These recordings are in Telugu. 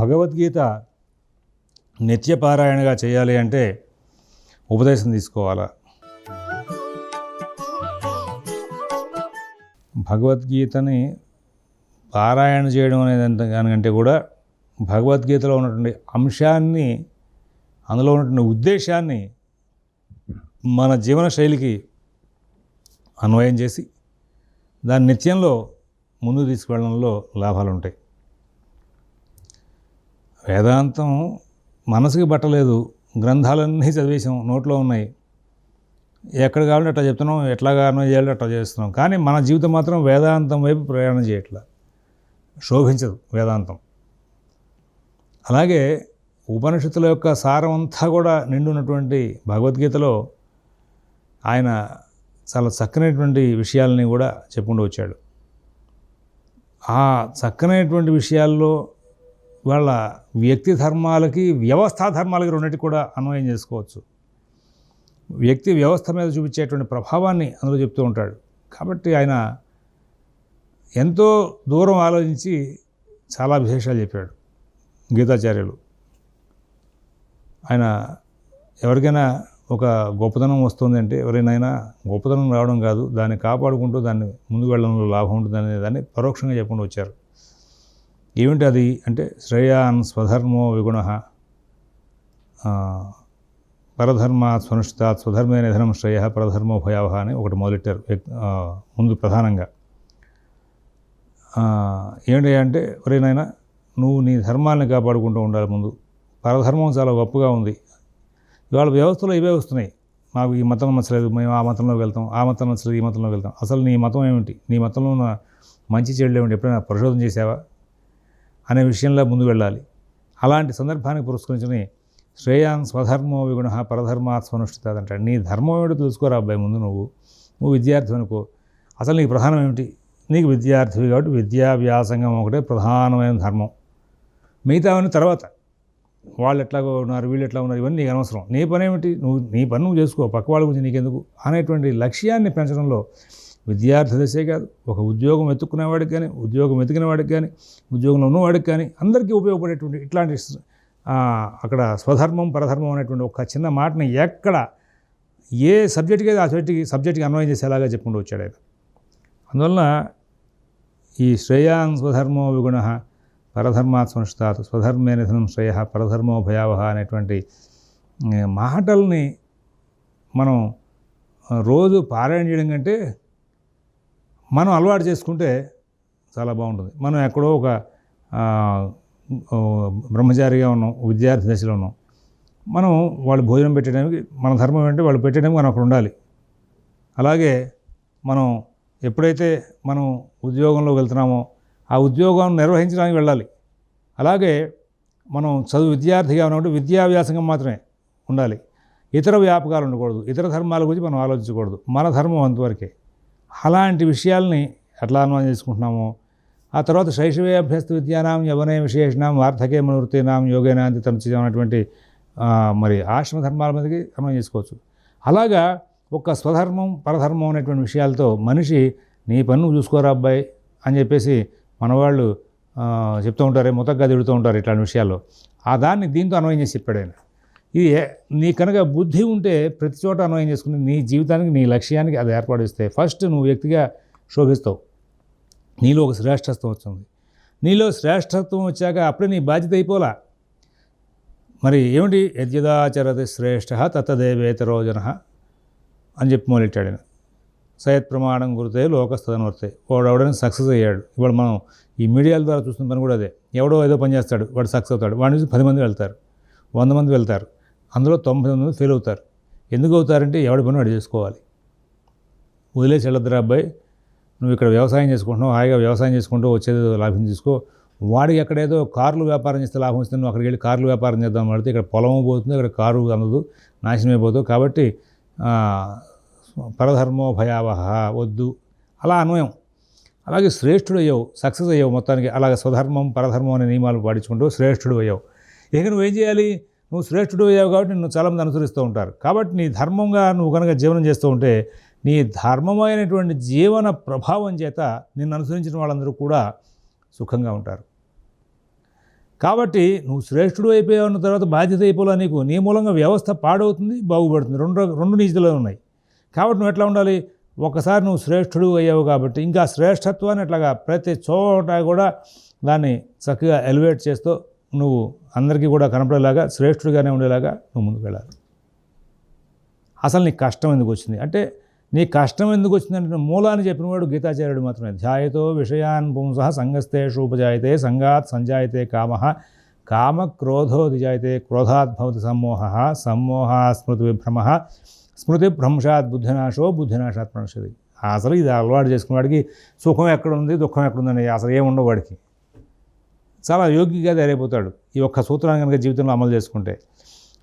భగవద్గీత నిత్యపారాయణగా చేయాలి అంటే ఉపదేశం తీసుకోవాలా? భగవద్గీతని పారాయణ చేయడం అనేది ఎంత దానికంటే కూడా భగవద్గీతలో ఉన్నటువంటి అంశాన్ని అందులో ఉన్నటువంటి ఉద్దేశాన్ని మన జీవన శైలికి అన్వయం చేసి దాని నిత్యంలో ముందు తీసుకువెళ్ళడంలో లాభాలు ఉంటాయి వేదాంతం మనసుకి పట్టలేదు గ్రంథాలన్నీ చదివేసాం నోట్లో ఉన్నాయి. ఎక్కడ కావాలంటే అట్లా చెప్తున్నాం. ఎట్లా కారణం చేయాలి అట్లా చేస్తున్నాం. కానీ మన జీవితం మాత్రం వేదాంతం వైపు ప్రయాణం చేయట్లా. శోభించదు వేదాంతం. అలాగే ఉపనిషత్తుల యొక్క సారం అంతా కూడా నిండున్నటువంటి భగవద్గీతలో ఆయన చాలా చక్కనైనటువంటి విషయాలని కూడా చెప్పుకుంటూ వచ్చాడు. ఆ చక్కనైనటువంటి విషయాల్లో వాళ్ళ వ్యక్తి ధర్మాలకి వ్యవస్థా ధర్మాలకి రెండింటికి కూడా అన్వయం చేసుకోవచ్చు. వ్యక్తి వ్యవస్థ మీద చూపించేటువంటి ప్రభావాన్ని అందులో చెప్తూ ఉంటాడు. కాబట్టి ఆయన ఎంతో దూరం ఆలోచించి చాలా విశేషాలు చెప్పాడు గీతాచార్యులు. ఆయన ఎవరికైనా ఒక గొప్పతనం వస్తుంది అంటే ఎవరైనా గొప్పతనం రావడం కాదు దాన్ని కాపాడుకుంటూ దాన్ని ముందుకు వెళ్ళడంలో లాభం ఉంటుంది అనే దాన్ని పరోక్షంగా చెప్పుకుంటూ వచ్చారు. ఏమిటి అది అంటే శ్రేయాన్ స్వధర్మో విగుణ. పరధర్మాత్ స్వనుష్ఠాత్ స్వధర్మే నిధనం శ్రేయ పరధర్మో భయావహ అని ఒకటి మొదలెట్టారు. ముందు ప్రధానంగా. ఏమిటి అంటే ఎవరైనా నువ్వు నీ ధర్మాన్ని కాపాడుకుంటూ ఉండాలి ముందు. పరధర్మం చాలా గొప్పగా ఉంది. ఇవాళ వ్యవస్థలో ఇవే వస్తున్నాయి. మాకు ఈ మతం నచ్చలేదు మేము ఆ మతంలోకి వెళ్తాం ఆ మతం నచ్చలేదు ఈ మతంలోకి వెళ్తాం. అసలు నీ మతం ఏమిటి? నీ మతంలో ఉన్న మంచి చెడులు ఏమిటి? ఎప్పుడైనా పరిశోధన చేసావా అనే విషయంలో ముందు వెళ్ళాలి. అలాంటి సందర్భానికి పురస్కరించుకుని శ్రేయాన్ స్వధర్మో విగుణ పరధర్మాత్ అంటాడు. నీ ధర్మం ఏమిటో తెలుసుకోరా అబ్బాయి ముందు నువ్వు? నువ్వు విద్యార్థి అనుకో. అసలు నీకు ప్రధానం ఏమిటి? నీకు విద్యార్థివి కాబట్టి విద్యా వ్యాసంగం ఒకటే ప్రధానమైన ధర్మం. మిగతావన్నీ తర్వాత. వాళ్ళు ఎట్లాగో ఉన్నారు వీళ్ళు ఎట్లా ఉన్నారు ఇవన్నీ నీకు అనవసరం. నీ పని ఏమిటి నువ్వు నీ పని నువ్వు చేసుకో. పక్క వాళ్ళ గురించి నీకెందుకు? అనేటువంటి లక్ష్యాన్ని పెంచడంలో విద్యార్థి దశే కాదు. ఒక ఉద్యోగం వెతుక్కునేవాడికి కానీ ఉద్యోగం వెతికిన వాడికి కానీ ఉద్యోగంలో ఉన్నవాడికి కానీ అందరికీ ఉపయోగపడేటువంటి ఇట్లాంటి అక్కడ స్వధర్మం పరధర్మం అనేటువంటి ఒక చిన్న మాటని ఎక్కడ ఏ సబ్జెక్ట్కి ఆ సబ్జెక్ట్కి సబ్జెక్ట్కి అన్వయం చేసేలాగా చెప్పుకుంటూ వచ్చాడు ఆయన. అందువలన ఈ శ్రేయాన్ స్వధర్మో విగుణ పరధర్మాత్ సంస్థాత్ స్వధర్మే నిధనం శ్రేయ పరధర్మో భయావహ అనేటువంటి మాటల్ని మనం రోజు పారాయణ చేయడం కంటే మనం అలవాటు చేసుకుంటే చాలా బాగుంటుంది. మనం ఎక్కడో ఒక బ్రహ్మచారిగా ఉన్నాం విద్యార్థి దశలో ఉన్నాం. మనం వాళ్ళు భోజనం పెట్టడానికి మన ధర్మం ఏంటంటే వాళ్ళు పెట్టడానికి మనం అక్కడ ఉండాలి. అలాగే మనం ఎప్పుడైతే మనం ఉద్యోగంలో వెళ్తున్నామో ఆ ఉద్యోగం నిర్వహించడానికి వెళ్ళాలి. అలాగే మనం చదువు విద్యార్థిగా ఉన్నప్పుడు విద్యాభ్యాసంగా మాత్రమే ఉండాలి. ఇతర వ్యాపకాలు ఉండకూడదు. ఇతర ధర్మాల గురించి మనం ఆలోచించకూడదు. మన ధర్మం అంతవరకే. అలాంటి విషయాల్ని ఎట్లా అనుమానం చేసుకుంటున్నామో ఆ తర్వాత శైశవే అభ్యస్త విద్యానాం యవనే విశేషణం వార్ధకే మనవృత్తినాం యోగేనాంతి తనుచి అనేటువంటి మరి ఆశ్రమ ధర్మాల మీదకి అనుమానం చేసుకోవచ్చు. అలాగా ఒక స్వధర్మం పరధర్మం అనేటువంటి విషయాలతో మనిషి నీ పన్ను చూసుకోరా అబ్బాయి అని చెప్పేసి మనవాళ్ళు చెప్తూ ఉంటారు ముతగ్గా తిడుతూ ఉంటారు ఇట్లాంటి విషయాల్లో. ఆ దాన్ని దీంతో అన్వయం చేసి చెప్పాడు ఆయన. ఇది నీ కనుక బుద్ధి ఉంటే ప్రతి చోట అన్వయం చేసుకుని నీ జీవితానికి నీ లక్ష్యానికి అది ఏర్పాటు ఫస్ట్ నువ్వు వ్యక్తిగా శోభిస్తావు. నీలో ఒక శ్రేష్టత్వం వచ్చింది. నీలో శ్రేష్టత్వం వచ్చాక అప్పుడే నీ బాధ్యత అయిపోలా మరి ఏమిటి? యద్యదాచరతి శ్రేష్ఠ తత్తదేవేతరోజన అని చెప్పి మొదలెట్టాడు ఆయన. సయత్ ప్రమాణం గురితే వస్తాయి వాడు ఎవడైనా సక్సెస్ అయ్యాడు. ఇవాడు మనం ఈ మీడియాల ద్వారా చూస్తున్న పని కూడా అదే. ఎవడో ఏదో పని చేస్తాడు వాడు సక్సెస్ అవుతాడు. వాడి నుంచి పది మంది వెళ్తారు వంద మంది వెళ్తారు. అందులో తొంభై మంది ఫెయిల్ అవుతారు. ఎందుకు అవుతారంటే ఎవడి పని వాడు చేసుకోవాలి. వదిలేసి వెళ్ళొద్దురా అబ్బాయి నువ్వు ఇక్కడ వ్యవసాయం చేసుకుంటున్నావు హాయిగా వ్యవసాయం చేసుకుంటూ వచ్చేది లాభం తీసుకో. వాడికి ఎక్కడేదో కార్లు వ్యాపారం చేస్తే లాభం వస్తుంది నువ్వు అక్కడికి వెళ్ళి కార్లు వ్యాపారం చేద్దాం పడితే ఇక్కడ పొలం పోతుంది ఇక్కడ కారు అందదు నాశనం అయిపోతుంది. కాబట్టి పరధర్మో భయావహ వద్దు. అలా అన్వయం. అలాగే శ్రేష్ఠుడు అయ్యావు సక్సెస్ అయ్యావు మొత్తానికి. అలాగే స్వధర్మం పరధర్మం అనే నియమాలు పాటించుకుంటూ శ్రేష్ఠుడు అయ్యావు. ఇక నువ్వేం చేయాలి? నువ్వు శ్రేష్ఠుడు అయ్యావు కాబట్టి నువ్వు చాలామంది అనుసరిస్తూ ఉంటారు. కాబట్టి నీ ధర్మంగా నువ్వు కనుక జీవనం చేస్తూ ఉంటే నీ ధర్మమైనటువంటి జీవన ప్రభావం చేత నిన్ను అనుసరించిన వాళ్ళందరూ కూడా సుఖంగా ఉంటారు. కాబట్టి నువ్వు శ్రేష్ఠుడు అయిపోయావున్న తర్వాత బాధ్యత అయిపోలే నీకు. నీ మూలంగా వ్యవస్థ పాడవుతుంది బాగుపడుతుంది. రెండు రెండు నీతిలో ఉన్నాయి. కాబట్టి నువ్వు ఎట్లా ఉండాలి? ఒకసారి నువ్వు శ్రేష్ఠుడు అయ్యావు కాబట్టి ఇంకా శ్రేష్ఠత్వాన్ని అట్లాగా ప్రతి చోట కూడా దాన్ని చక్కగా ఎలివేట్ చేస్తూ నువ్వు అందరికీ కూడా కనపడేలాగా శ్రేష్ఠుడిగానే ఉండేలాగా నువ్వు ముందుకు వెళ్ళాలి. అసలు నీకు కష్టం ఎందుకు వచ్చింది? అంటే నీ కష్టం ఎందుకు వచ్చిందంటే మూలాన్ని చెప్పినవాడు గీతాచార్యుడు మాత్రమే. ధ్యాయతో విషయాన్ పుంస సంగస్తేషు ఉపజాయతే సంగాత్ సంజాయితే కామ కామ క్రోధో దిజాయతే క్రోధాత్ భవతి సమ్మోహ సమ్మోహ స్మృతి విభ్రమ స్మృతి భ్రంశాత్ బుద్ధినాశో బుద్ధినాశాత్ ప్రణశది అసలు ఇది అలవాటు చేసుకున్నవాడికి సుఖం ఎక్కడుంది దుఃఖం ఎక్కడుందని అసలు ఏముండవు వాడికి. చాలా యోగ్యంగా తయారైపోతాడు ఈ ఒక్క సూత్రాన్ని కనుక జీవితంలో అమలు చేసుకుంటే.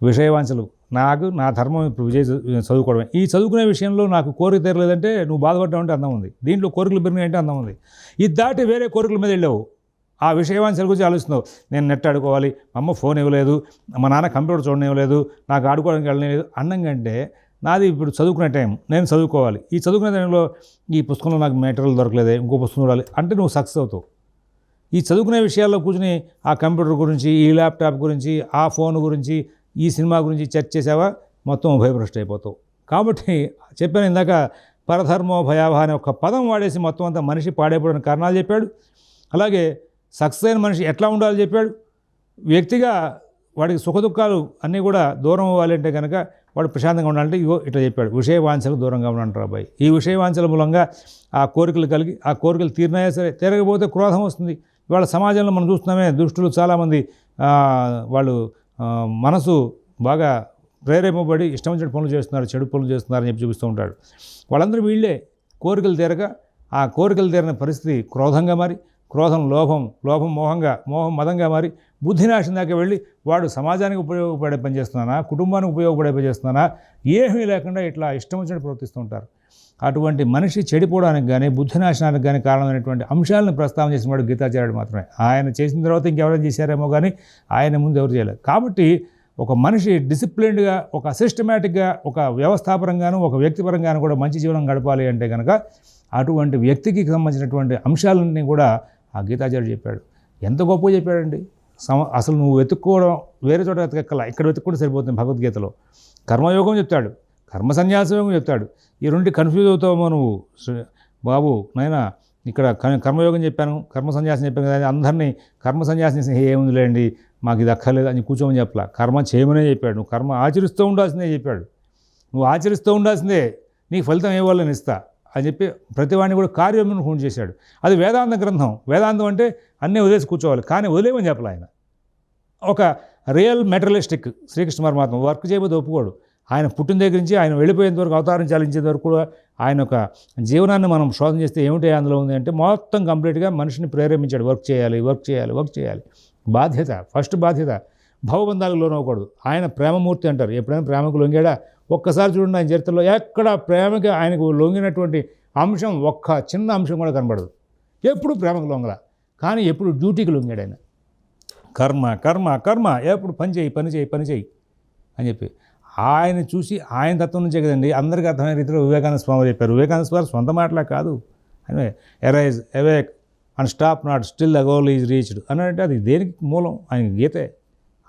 విషయవాంఛలు నాకు నా ధర్మం ఇప్పుడు విజయ చదువుకోవడమే. ఈ చదువుకునే విషయంలో నాకు కోరిక తీరలేదంటే నువ్వు బాధపడ్డావు అంటే అందం ఉంది. దీంట్లో కోరికలు పెరిగినాయంటే అందం ఉంది. ఇది దాటి వేరే కోరికల మీద వెళ్ళావు. ఆ విషయవాంఛల గురించి ఆలోచిస్తున్నావు. నేను నెట్ ఆడుకోవాలి మా అమ్మ ఫోన్ ఇవ్వలేదు మా నాన్న కంప్యూటర్ చూడనివ్వలేదు నాకు ఆడుకోవడానికి వెళ్ళలేదు అన్నం కంటే నాది ఇప్పుడు చదువుకునే టైం నేను చదువుకోవాలి. ఈ చదువుకునే టైంలో ఈ పుస్తకంలో నాకు మెటీరియల్ దొరకలేదే ఇంకో పుస్తకం చూడాలి అంటే నువ్వు సక్సెస్ అవుతావు. ఈ చదువుకునే విషయాల్లో కూర్చుని ఆ కంప్యూటర్ గురించి ఈ ల్యాప్టాప్ గురించి ఆ ఫోన్ గురించి ఈ సినిమా గురించి చర్చ చేసావా? మొత్తం ఉభయభ్రష్ట అయిపోతావు. కాబట్టి చెప్పాను ఇందాక పరధర్మో భయావహ అనే ఒక పదం వాడేసి మొత్తం అంతా మనిషి పాడైపోవడానికి కారణాలు చెప్పాడు. అలాగే సక్సెస్ అయిన మనిషి ఎట్లా ఉండాలో చెప్పాడు. వ్యక్తిగా వాడికి సుఖదుఖాలు అన్నీ కూడా దూరం అవ్వాలంటే కనుక వాడు ప్రశాంతంగా ఉండాలంటే ఇగో ఇట్లా చెప్పాడు. విషయవాంఛలకు దూరంగా ఉండంటారు అబ్బాయి ఈ విషయ వాంఛల మూలంగా ఆ కోరికలు కలిగి ఆ కోరికలు తీరినాయా సరే తీరకపోతే క్రోధం వస్తుంది. ఇవాళ సమాజంలో మనం చూస్తున్నామే దుష్టులు చాలామంది వాళ్ళు మనసు బాగా ప్రేరేపబడి ఇష్టం వచ్చిన పనులు చేస్తున్నారు చెడు పనులు చేస్తున్నారు అని చెప్పి చూపిస్తూ ఉంటాడు. వాళ్ళందరూ వీళ్ళే కోరికలు తీరక ఆ కోరికలు తీరిన పరిస్థితి క్రోధంగా మారి క్రోధం లోభం లోభం మోహంగా మోహం మదంగా మారి బుద్ధినాశం దాకా వెళ్ళి వాడు సమాజానికి ఉపయోగపడే పని చేస్తున్నానా కుటుంబానికి ఉపయోగపడే పని చేస్తున్నానా ఏమీ లేకుండా ఇట్లా ఇష్టం వచ్చినట్టు ప్రవర్తిస్తూ ఉంటారు. అటువంటి మనిషి చెడిపోవడానికి కానీ బుద్ధినాశనానికి కానీ కారణమైనటువంటి అంశాలను ప్రస్తావన చేసిన వాడు గీతాచార్యుడు మాత్రమే. ఆయన చేసిన తర్వాత ఇంకెవరైనా చేశారేమో కానీ ఆయన ముందు ఎవరు చేయలేదు. కాబట్టి ఒక మనిషి డిసిప్లిన్డ్గా ఒక సిస్టమేటిక్గా ఒక వ్యవస్థాపరంగాను ఒక వ్యక్తిపరంగాను కూడా మంచి జీవనం గడపాలి అంటే కనుక అటువంటి వ్యక్తికి సంబంధించినటువంటి అంశాలన్నీ కూడా ఆ గీతాచార్యుడు చెప్పాడు. ఎంత గొప్ప చెప్పాడండి? సమ అసలు నువ్వు వెతుక్కోవడం వేరే చోట వెతకక్కల ఇక్కడ వెతుక్కుంటే సరిపోతుంది భగవద్గీతలో. కర్మయోగం చెప్తాడు. కర్మ సన్యాసయోగం చెప్తాడు. ఈ రెండు కన్ఫ్యూజ్ అవుతావేమో నువ్వు. బాబు నాయనా ఇక్కడ కర్మయోగం చెప్పాను కర్మ సన్యాసం చెప్పాను కదా అందరినీ కర్మ సన్యాసం ఏముంది ఏముందిలేండి మాకు ఇది అక్కర్లేదు అని కూర్చోమని చెప్పలా. కర్మ చేయమనే చెప్పాడు. నువ్వు కర్మ ఆచరిస్తూ ఉండాల్సిందే చెప్పాడు. నువ్వు ఆచరిస్తూ ఉండాల్సిందే నీకు ఫలితం ఇవ్వాలని ఇస్తా అని చెప్పి ప్రతివాడిని కూడా కార్యమును ఫోన్ చేశాడు. అది వేదాంత గ్రంథం. వేదాంతం అంటే అన్నీ వదిలేసి కూర్చోవాలి. కానీ వదిలేమని చెప్పాలి ఆయన. ఒక రియల్ మెటరలిస్టిక్ శ్రీకృష్ణ పరమాత్మ వర్క్ చేయబోతే ఒప్పుకోడు. ఆయన పుట్టిన దగ్గర నుంచి ఆయన వెళ్ళిపోయేంత వరకు అవతారం చాలించేంత వరకు కూడా ఆయన ఒక జీవనాన్ని మనం శోధన చేస్తే ఏమిటి అందులో ఉంది అంటే మొత్తం కంప్లీట్గా మనిషిని ప్రేరేపించాడు. వర్క్ చేయాలి వర్క్ చేయాలి వర్క్ చేయాలి. బాధ్యత ఫస్ట్ బాధ్యత. భవబంధాలకు లోనవ్వకూడదు. ఆయన ప్రేమమూర్తి అంటారు. ఎప్పుడైనా ప్రేమకు లొంగాడా? ఒక్కసారి చూడండి ఆయన చరిత్రలో ఎక్కడ ప్రేమకి ఆయనకు లొంగినటువంటి అంశం ఒక్క చిన్న అంశం కూడా కనబడదు. ఎప్పుడు ప్రేమకు లొంగల? కానీ ఎప్పుడు డ్యూటీకి లొంగాడు ఆయన. కర్మ కర్మ కర్మ. ఎప్పుడు పని చేయి పని చేయి పని చేయి అని చెప్పి. ఆయన చూసి ఆయన తత్వం నుంచే కదండి. అందరికీ అర్థమైన రీతిలో వివేకానంద స్వామి చెప్పారు. వివేకానంద స్వామి సొంత మాటలా కాదు. అని arise awake and stop not still the goal is reached అని అంటే అది దేనికి మూలం? ఆయన గీతే.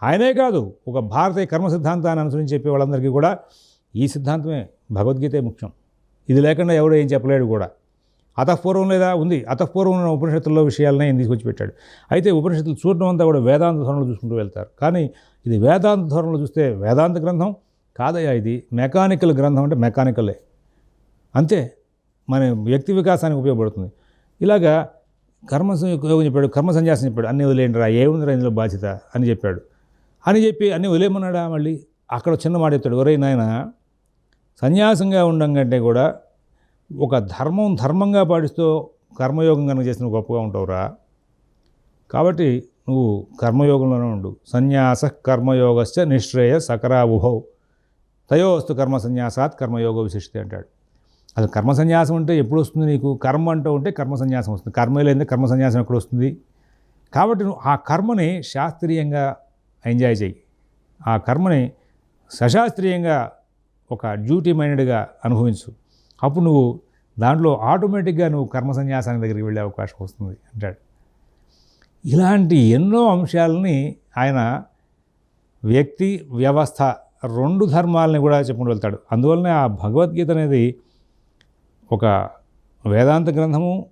ఆయనే కాదు ఒక భారతీయ కర్మ సిద్ధాంతాన్ని అనుసరించి చెప్పే వాళ్ళందరికీ కూడా ఈ సిద్ధాంతమే భగవద్గీతే ముఖ్యం. ఇది లేకుండా ఎవడో ఏం చెప్పలేడు కూడా. అతఃపూర్వం లేదా ఉంది. అతఃపూర్వం ఉన్న ఉపనిషత్తుల్లో విషయాలనే ఆయన తీసుకొచ్చి పెట్టాడు. అయితే ఉపనిషత్తులు చూడడం అంతా కూడా వేదాంత ధోరణిలో చూసుకుంటూ వెళ్తారు. కానీ ఇది వేదాంత ధోరణిలో చూస్తే వేదాంత గ్రంథం కాదయ్యా ఇది మెకానికల్ గ్రంథం అంటే మెకానికలే. అంతే మన వ్యక్తి వికాసానికి ఉపయోగపడుతుంది. ఇలాగా కర్మ యోగం చెప్పాడు కర్మ సన్యాసం చెప్పాడు అన్నీ వదిలేయండిరా ఏముందిరా ఇందులో బాధ్యత అని చెప్పాడు. అని చెప్పి అన్నీ వదిలేమన్నాడా మళ్ళీ? అక్కడ చిన్న మాట చెప్తాడు ఒరే నాయన సన్యాసంగా ఉండడం కంటే కూడా ఒక ధర్మం ధర్మంగా పాటిస్తూ కర్మయోగం కనుక చేసిన గొప్పగా ఉంటావురా. కాబట్టి నువ్వు కర్మయోగంలోనే ఉండు. సన్యాస కర్మయోగశ్చ నిశ్రేయ సకరావుభౌ తయోస్తు కర్మ సన్యాసాత్ కర్మయోగ విశిష్టి అంటాడు. అసలు కర్మ సన్యాసం అంటే ఎప్పుడు వస్తుంది నీకు? కర్మ అంటూ ఉంటే కర్మ సన్యాసం వస్తుంది. కర్మ లేనిదే కర్మ సన్యాసం ఎప్పుడు వస్తుంది? కాబట్టి నువ్వు ఆ కర్మని శాస్త్రీయంగా ఎంజాయ్ చేయి. ఆ కర్మని సశాస్త్రీయంగా ఒక డ్యూటీ మైండెడ్గా అనుభవించు. అప్పుడు నువ్వు దాంట్లో ఆటోమేటిక్గా నువ్వు కర్మ సన్యాసానికి దగ్గరికి వెళ్ళే అవకాశం వస్తుంది అంటాడు. ఇలాంటి ఎన్నో అంశాలని ఆయన వ్యక్తి వ్యవస్థ రెండు ధర్మాలని కూడా చెప్పుకుంటూ వెళ్తాడు. అందువల్లనే ఆ భగవద్గీత అనేది ఒక వేదాంత గ్రంథము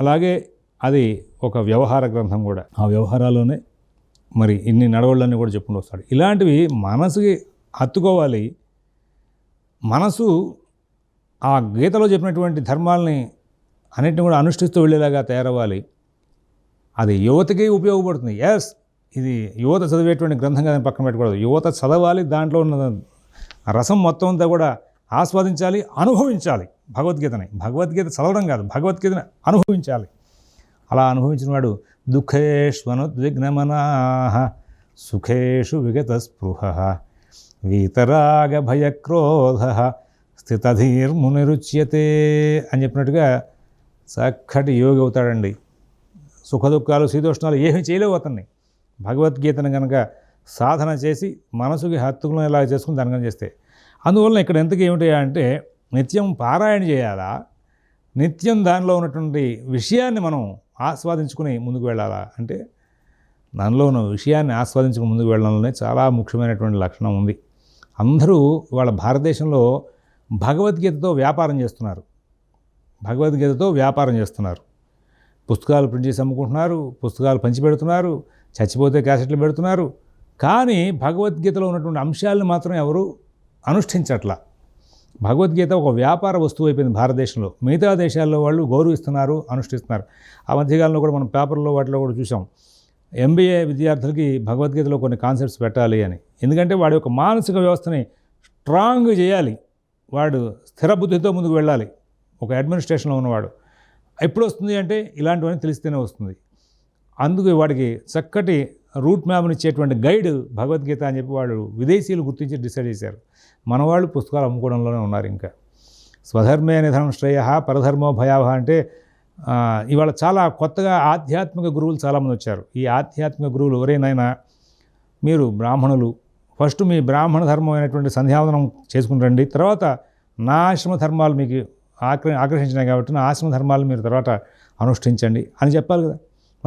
అలాగే అది ఒక వ్యవహార గ్రంథం కూడా. ఆ వ్యవహారాల్లోనే మరి ఇన్ని నడవళ్ళని కూడా చెప్పుకుంటూ వస్తాడు. ఇలాంటివి మనసుకి హత్తుకోవాలి. మనసు ఆ గీతలో చెప్పినటువంటి ధర్మాలని అన్నింటిని కూడా అనుష్ఠిస్తూ వెళ్ళేలాగా తయారవ్వాలి. అది యువతకి ఉపయోగపడుతుంది. ఎస్ ఇది యువత చదివేటువంటి గ్రంథంగా దాన్ని పక్కన పెట్టకూడదు. యువత చదవాలి దాంట్లో ఉన్న రసం మొత్తం అంతా కూడా ఆస్వాదించాలి అనుభవించాలి. భగవద్గీతని. భగవద్గీత చదవడం కాదు భగవద్గీతని అనుభవించాలి. అలా అనుభవించిన వాడు దుఃఖేష్వనుద్విగ్నమనా సుఖేషు విగత స్పృహ వీతరాగ భయక్రోధ స్థితధీర్మునిరుచ్యతే అని చెప్పినట్టుగా చక్కటి యోగి అవుతాడండి. సుఖదుఖాలు శీతోష్ణాలు ఏమీ చేయలేవు అతన్ని. భగవద్గీతను కనుక సాధన చేసి మనసుకి హత్తుకునేలా చేసుకుని దాని చేస్తే. అందువలన ఇక్కడ ఎంతకు ఏమిటి అంటే నిత్యం పారాయణ చేయాలా? నిత్యం దానిలో ఉన్నటువంటి విషయాన్ని మనం ఆస్వాదించుకుని ముందుకు వెళ్ళాలా? అంటే దానిలో ఉన్న విషయాన్ని ఆస్వాదించుకుని ముందుకు వెళ్ళడంలోనే చాలా ముఖ్యమైనటువంటి లక్షణం ఉంది. అందరూ వాళ్ళ భారతదేశంలో భగవద్గీతతో వ్యాపారం చేస్తున్నారు. భగవద్గీతతో వ్యాపారం చేస్తున్నారు. పుస్తకాలు ప్రింట్ చేసి అమ్ముకుంటున్నారు పుస్తకాలు పంచిపెడుతున్నారు చచ్చిపోతే క్యాసెట్లు పెడుతున్నారు. కానీ భగవద్గీతలో ఉన్నటువంటి అంశాలను మాత్రం ఎవరు అనుష్ఠించట్లా. భగవద్గీత ఒక వ్యాపార వస్తువు అయిపోయింది భారతదేశంలో. మిగతా దేశాల్లో వాళ్ళు గౌరవిస్తున్నారు అనుష్ఠిస్తున్నారు. ఆ మధ్యకాలంలో కూడా మనం పేపర్లో వాటిలో కూడా చూసాం ఎంబీఏ విద్యార్థులకి భగవద్గీతలో కొన్ని కాన్సెప్ట్స్ పెట్టాలి అని. ఎందుకంటే వాడి యొక్క మానసిక వ్యవస్థని స్ట్రాంగ్ చేయాలి. వాడు స్థిర బుద్ధితో ముందుకు వెళ్ళాలి. ఒక అడ్మినిస్ట్రేషన్లో ఉన్నవాడు. ఎప్పుడు వస్తుంది అంటే ఇలాంటివన్నీ తెలిస్తేనే వస్తుంది. అందుకు వాడికి చక్కటి రూట్ మ్యాప్ని ఇచ్చేటువంటి గైడ్ భగవద్గీత అని చెప్పి వాళ్ళు విదేశీయులు గుర్తించి డిసైడ్ చేశారు. మన వాళ్ళు పుస్తకాలు అమ్ముకోవడంలోనే ఉన్నారు ఇంకా. స్వధర్మే నిధనం శ్రేయ పరధర్మో భయావహ అంటే ఇవాళ చాలా కొత్తగా ఆధ్యాత్మిక గురువులు చాలామంది వచ్చారు. ఈ ఆధ్యాత్మిక గురువులు ఎవరైనా మీరు బ్రాహ్మణులు ఫస్ట్ మీ బ్రాహ్మణ ధర్మం అయినటువంటి సంధ్యావందనం చేసుకుని రండి. తర్వాత నా ఆశ్రమ ధర్మాలు మీకు ఆక్ర ఆకర్షించినాయి కాబట్టి నా ఆశ్రమ ధర్మాలు మీరు తర్వాత అనుష్ఠించండి అని చెప్పాలి కదా.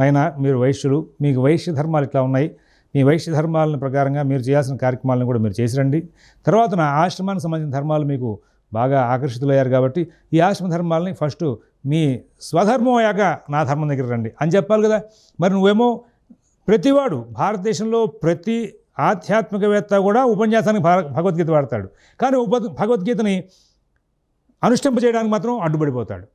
అయినా మీరు వైశ్యులు మీకు వైశ్య ధర్మాలు ఇట్లా ఉన్నాయి. మీ వైశ్య ధర్మాలను ప్రకారంగా మీరు చేయాల్సిన కార్యక్రమాలను కూడా మీరు చేసి రండి తర్వాత నా ఆశ్రమానికి సంబంధించిన ధర్మాలు మీకు బాగా ఆకర్షితులయ్యారు కాబట్టి ఈ ఆశ్రమ ధర్మాలని ఫస్ట్ మీ స్వధర్మం అయ్యాక నా ధర్మం దగ్గర రండి. అని చెప్పాలి కదా. మరి నువ్వేమో ప్రతివాడు భారతదేశంలో ప్రతి ఆధ్యాత్మికవేత్త కూడా ఉపన్యాసానికి భా- భగవద్గీత వాడతాడు. కానీ ఉప భగవద్గీతని అనుష్ఠింపజేయడానికి మాత్రం అడ్డుపడిపోతాడు.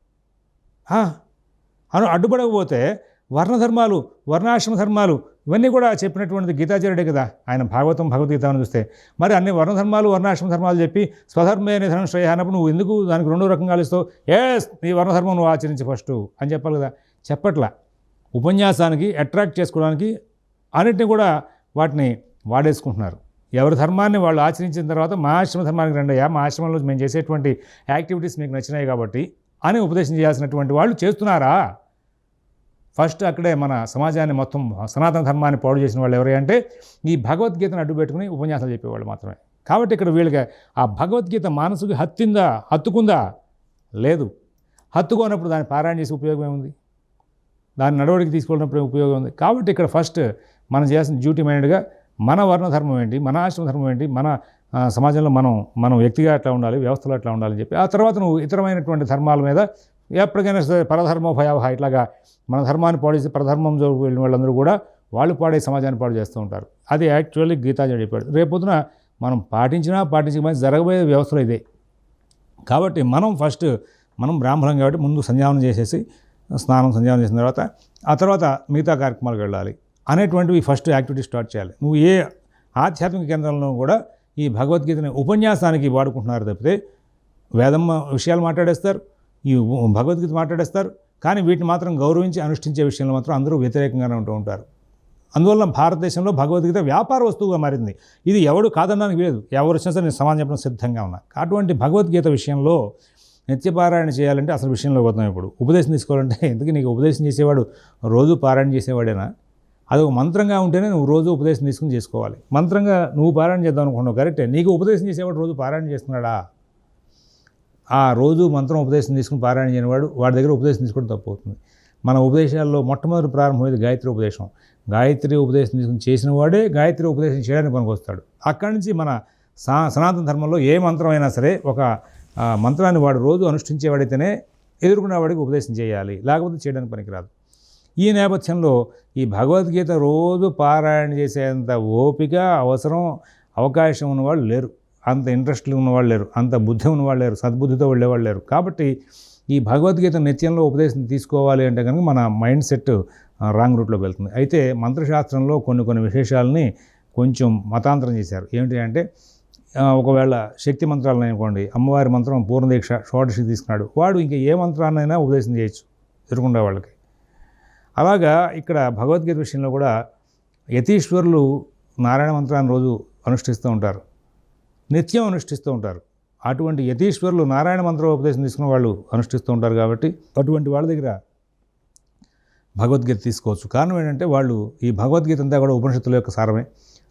అను అడ్డుపడకపోతే వర్ణధర్మాలు వర్ణాశ్రమ ధర్మాలు ఇవన్నీ కూడా చెప్పినటువంటిది గీతాచార్యుడే కదా. ఆయన భాగవతం భగవద్గీత అని చూస్తే. మరి అన్ని వర్ణధర్మాలు వర్ణాశ్రమ ధర్మాలు చెప్పి స్వధర్మే నిధనం శ్రేయ అన్నప్పుడు నువ్వు ఎందుకు దానికి రెండు రకంగా ఇస్తావు ఏ నీ వర్ణధర్మం నువ్వు ఆచరించి ఫస్ట్ అని చెప్పాలి కదా. చెప్పట్లా. ఉపన్యాసానికి అట్రాక్ట్ చేసుకోవడానికి అన్నిటిని కూడా వాటిని వాడేసుకుంటున్నారు. ఎవరి ధర్మాన్ని వాళ్ళు ఆచరించిన తర్వాత మా ఆశ్రమ ధర్మానికి రండి మా ఆశ్రమంలో మేము చేసేటువంటి యాక్టివిటీస్ మీకు నచ్చినాయి కాబట్టి అని ఉపదేశం చేయాల్సినటువంటి వాళ్ళు చేస్తున్నారా? ఫస్ట్ అక్కడే మన సమాజాన్ని మొత్తం సనాతన ధర్మాన్ని పాడు చేసిన వాళ్ళు ఎవరు అంటే ఈ భగవద్గీతను అడ్డు పెట్టుకుని ఉపన్యాసాలు చెప్పేవాళ్ళు మాత్రమే. కాబట్టి ఇక్కడ వీళ్ళకి ఆ భగవద్గీత మనసుకి హత్తిందా హత్తుకుందా? లేదు. హత్తుకోనప్పుడు దాన్ని పారాయణ చేసే ఉపయోగం ఏముంది? దాన్ని నడవడికి తీసుకెళ్ళినప్పుడు ఉపయోగం ఉంది. కాబట్టి ఇక్కడ ఫస్ట్ మనం చేయాల్సిన డ్యూటీ మైండ్గా మన వర్ణధర్మం ఏంటి మన ఆశ్రమ ధర్మం ఏంటి మన సమాజంలో మనం మనం వ్యక్తిగా ఎట్లా ఉండాలి వ్యవస్థలో ఎట్లా ఉండాలని చెప్పి ఆ తర్వాత నువ్వు ఇతరమైనటువంటి ధర్మాల మీద ఎప్పటికైనా సరే పరధర్మో భయావహ ఇట్లాగా మన ధర్మాన్ని పాడేసి పరధర్మం జోలికి వెళ్ళిన వాళ్ళందరూ కూడా వాళ్ళు పాడే సమాజాన్ని పాడు చేస్తూ ఉంటారు. అది యాక్చువల్లీ గీతాజీ చెప్పాడు. రేపొద్దున మనం పాటించినా పాటించకపోయినా జరగబోయే వ్యవస్థలు ఇదే. కాబట్టి మనం ఫస్ట్ మనం బ్రాహ్మణం కాబట్టి ముందు సంధ్యావనం చేసేసి స్నానం సంధ్యావనం చేసిన తర్వాత ఆ తర్వాత మిగతా కార్యక్రమాలకు వెళ్ళాలి అనేటువంటివి ఫస్ట్ యాక్టివిటీ స్టార్ట్ చేయాలి. నువ్వు ఏ ఆధ్యాత్మిక కేంద్రంలో కూడా ఈ భగవద్గీతని ఉపన్యాసానికి వాడుకుంటున్నారు తప్పితే వేదమ్మ విషయాలు మాట్లాడేస్తారు ఈ భగవద్గీత మాట్లాడేస్తారు. కానీ వీటిని మాత్రం గౌరవించి అనుష్ఠించే విషయంలో మాత్రం అందరూ వ్యతిరేకంగానే ఉంటూ ఉంటారు. అందువల్ల భారతదేశంలో భగవద్గీత వ్యాపార వస్తువుగా మారింది. ఇది ఎవడు కాదనడానికి లేదు ఎవరు వచ్చినా సరే నేను సమాజం చెప్పడం సిద్ధంగా ఉన్నా. అటువంటి భగవద్గీత విషయంలో నిత్యపారాయణ చేయాలంటే అసలు విషయంలో పోతాం ఇప్పుడు. ఉపదేశం తీసుకోవాలంటే ఎందుకు? నీకు ఉపదేశం చేసేవాడు రోజు పారాయణ చేసేవాడేనా? అది ఒక మంత్రంగా ఉంటేనే నువ్వు రోజు ఉపదేశం తీసుకుని చేసుకోవాలి. మంత్రంగా నువ్వు పారాయణ చేద్దాం అనుకున్నావు కరెక్టే. నీకు ఉపదేశం చేసేవాడు రోజు పారాయణ చేస్తున్నాడా? ఆ రోజు మంత్రం ఉపదేశం తీసుకుని పారాయణ చేయనివాడు వాడి దగ్గర ఉపదేశం తీసుకోవడం తప్పు అవుతుంది మన ఉపదేశాల్లో మొట్టమొదటి ప్రారంభమైంది గాయత్రి ఉపదేశం. గాయత్రి ఉపదేశం తీసుకుని చేసిన వాడే గాయత్రి ఉపదేశం చేయడానికి పనికొస్తాడు. అక్కడి నుంచి మన సా సనాతన ధర్మంలో ఏ మంత్రం అయినా సరే ఒక మంత్రాన్ని వాడు రోజు అనుష్ఠించేవాడైతేనే ఎదుర్కొన్న వాడికి ఉపదేశం చేయాలి. లేకపోతే చేయడానికి పనికిరాదు. ఈ నేపథ్యంలో ఈ భగవద్గీత రోజు పారాయణ చేసేంత ఓపిక అవసరం అవకాశం ఉన్నవాళ్ళు లేరు. అంత ఇంట్రెస్ట్ ఉన్నవాళ్ళు లేరు అంత బుద్ధి ఉన్నవాళ్ళు లేరు సద్బుద్ధితో వెళ్ళేవాళ్ళు లేరు. కాబట్టి ఈ భగవద్గీత నిత్యంలో ఉపదేశం తీసుకోవాలి అంటే కనుక మన మైండ్ సెట్ రాంగ్ రూట్లోకి వెళ్తుంది. అయితే మంత్రశాస్త్రంలో కొన్ని కొన్ని విశేషాలని కొంచెం మతాంతరం చేశారు. ఏమిటి అంటే ఒకవేళ శక్తి మంత్రాలను అనుకోండి అమ్మవారి మంత్రం పూర్ణదీక్ష షోడశి తీసుకున్నాడు వాడు ఇంకా ఏ మంత్రాన్నైనా ఉపదేశం చేయొచ్చు ఎదుర్కొండే వాళ్ళకి. అలాగా ఇక్కడ భగవద్గీత విషయంలో కూడా యతీశ్వరులు నారాయణ మంత్రాన్ని రోజు అనుష్ఠిస్తూ ఉంటారు. నిత్యం అనుష్ఠిస్తూ ఉంటారు. అటువంటి యతీశ్వరులు నారాయణ మంత్ర ఉపదేశం తీసుకున్న వాళ్ళు అనుష్ఠిస్తూ ఉంటారు కాబట్టి అటువంటి వాళ్ళ దగ్గర భగవద్గీత తీసుకోవచ్చు. కారణం ఏంటంటే వాళ్ళు ఈ భగవద్గీత అంతా కూడా ఉపనిషత్తుల యొక్క సారమే.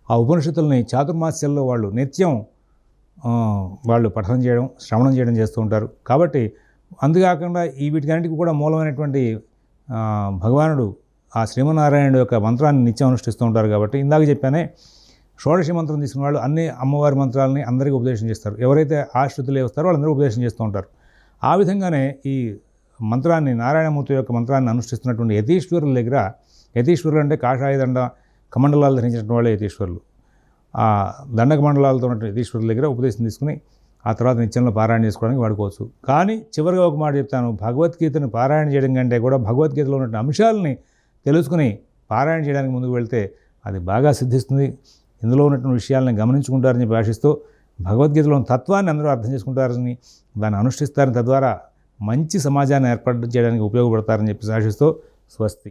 ఆ ఉపనిషత్తుల్ని చాతుర్మాస్యంలో వాళ్ళు నిత్యం వాళ్ళు పఠనం చేయడం శ్రవణం చేయడం చేస్తూ ఉంటారు. కాబట్టి అందుకాకుండా ఈ వీటికన్నిటికీ కూడా మూలమైనటువంటి భగవానుడు ఆ శ్రీమన్నారాయణుడు యొక్క మంత్రాన్ని నిత్యం అనుష్ఠిస్తూ ఉంటారు కాబట్టి ఇందాక చెప్పానే షోడశ మంత్రం తీసుకున్న వాళ్ళు అన్ని అమ్మవారి మంత్రాలని అందరికీ ఉపదేశం చేస్తారు. ఎవరైతే ఆశ్రితులే వస్తారో వాళ్ళందరూ ఉపదేశం చేస్తూ ఉంటారు. ఆ విధంగానే ఈ మంత్రాన్ని నారాయణమూర్తి యొక్క మంత్రాన్ని అనుష్ఠిస్తున్నటువంటి యతీశ్వరుల దగ్గర యతీశ్వరులు అంటే కాషాయ దండ కమండలాలు ధరించినటువంటి వాళ్ళే యతీశ్వరులు. ఆ దండక మండలాలతో ఉన్నటువంటి యతీశ్వరుల దగ్గర ఉపదేశం తీసుకుని ఆ తర్వాత నిత్యంలో పారాయణ చేసుకోవడానికి వాడుకోవచ్చు. కానీ చివరిగా ఒక మాట చెప్తాను. భగవద్గీతను పారాయణ చేయడం కంటే కూడా భగవద్గీతలో ఉన్నటువంటి అంశాలని తెలుసుకుని పారాయణ చేయడానికి ముందుకు వెళ్తే అది బాగా సిద్ధిస్తుంది. ఇందులో ఉన్నటువంటి విషయాలను గమనించుకుంటారని చెప్పి ఆశిస్తూ భగవద్గీతలోని తత్వాన్ని అందరూ అర్థం చేసుకుంటారని దాన్ని అనుష్ఠిస్తారని తద్వారా మంచి సమాజాన్ని ఏర్పాటు చేయడానికి ఉపయోగపడతారని చెప్పి ఆశిస్తూ స్వస్తి.